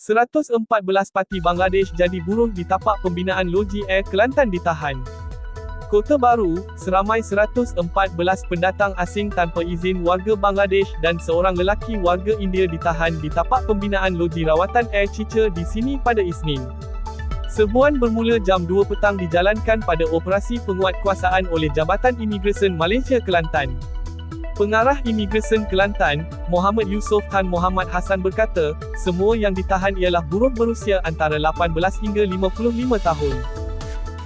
114 parti Bangladesh jadi buruh di tapak pembinaan Logi Air Kelantan ditahan. Kota Baru, seramai 114 pendatang asing tanpa izin warga Bangladesh dan seorang lelaki warga India ditahan di tapak pembinaan Logi Rawatan Air Cica di sini pada Isnin. Sebuan bermula jam 2 petang dijalankan pada operasi penguatkuasaan oleh Jabatan Imigresen Malaysia Kelantan. Pengarah Imigresen Kelantan, Muhammad Yusof Tan Muhammad Hassan berkata, semua yang ditahan ialah buruh berusia antara 18 hingga 55 tahun.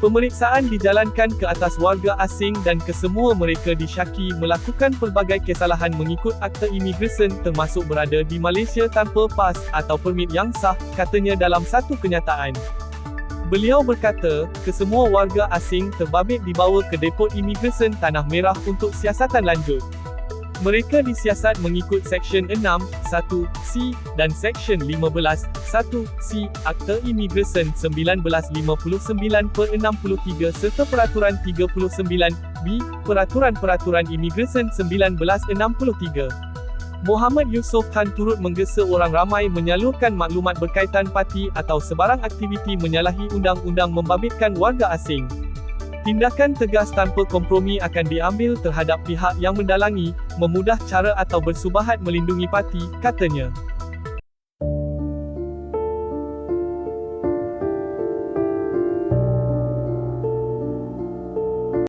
Pemeriksaan dijalankan ke atas warga asing dan kesemua mereka disyaki melakukan pelbagai kesalahan mengikut Akta Imigresen termasuk berada di Malaysia tanpa PAS atau permit yang sah, katanya dalam satu kenyataan. Beliau berkata, kesemua warga asing terbabit dibawa ke Depot Imigresen Tanah Merah untuk siasatan lanjut. Mereka disiasat mengikut Seksyen 6, 1, C, dan Seksyen 15, 1, C, Akta Imigresen 1959 per 63 serta Peraturan 39, B, Peraturan-Peraturan Imigresen 1963. Muhammad Yusof Tan turut menggesa orang ramai menyalurkan maklumat berkaitan parti atau sebarang aktiviti menyalahi undang-undang membabitkan warga asing. Tindakan tegas tanpa kompromi akan diambil terhadap pihak yang mendalangi, memudah cara atau bersubahat melindungi parti, katanya.